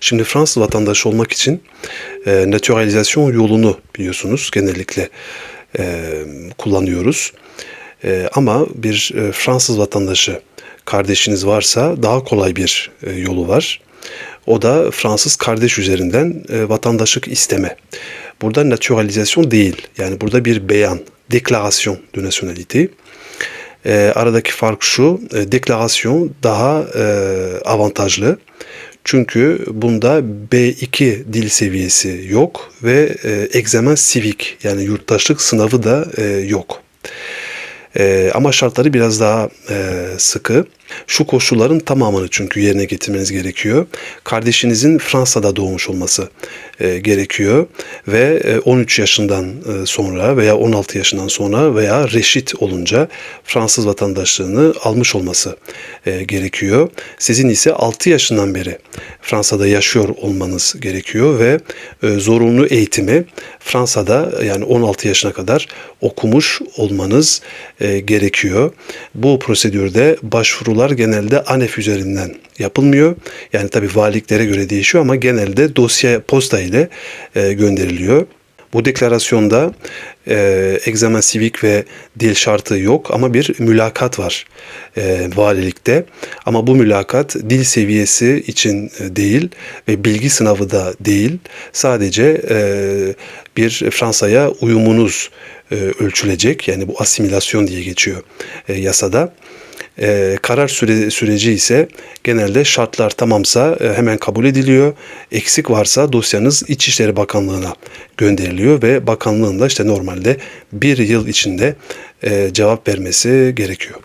Şimdi Fransız vatandaşı olmak için e, naturalizasyon yolunu biliyorsunuz genellikle e, kullanıyoruz. E, ama bir e, Fransız vatandaşı kardeşiniz varsa daha kolay bir e, yolu var. O da Fransız kardeş üzerinden e, vatandaşlık isteme. Burada naturalizasyon değil. Yani burada bir beyan, deklarasyon de nationalité. E, aradaki fark şu, e, deklarasyon daha e, avantajlı. Çünkü bunda B2 dil seviyesi yok ve e, egzamen sivik yani yurttaşlık sınavı da e, yok. E, ama şartları biraz daha e, sıkı. Şu koşulların tamamını çünkü yerine getirmeniz gerekiyor. Kardeşinizin Fransa'da doğmuş olması e, gerekiyor ve e, 13 yaşından e, sonra veya 16 yaşından sonra veya reşit olunca Fransız vatandaşlığını almış olması e, gerekiyor. Sizin ise 6 yaşından beri Fransa'da yaşıyor olmanız gerekiyor ve e, zorunlu eğitimi Fransa'da yani 16 yaşına kadar okumuş olmanız e, gerekiyor. Bu prosedürde başvurular genelde ANEF üzerinden yapılmıyor. Yani tabii valiliklere göre değişiyor ama genelde dosya posta ile e, gönderiliyor. Bu deklarasyonda e, egzamen sivik ve dil şartı yok ama bir mülakat var e, valilikte. Ama bu mülakat dil seviyesi için e, değil ve bilgi sınavı da değil. Sadece e, bir Fransa'ya uyumunuz e, ölçülecek. Yani bu asimilasyon diye geçiyor e, yasada. E, karar süre, süreci ise genelde şartlar tamamsa e, hemen kabul ediliyor. Eksik varsa dosyanız İçişleri Bakanlığı'na gönderiliyor ve bakanlığın da işte normalde bir yıl içinde e, cevap vermesi gerekiyor.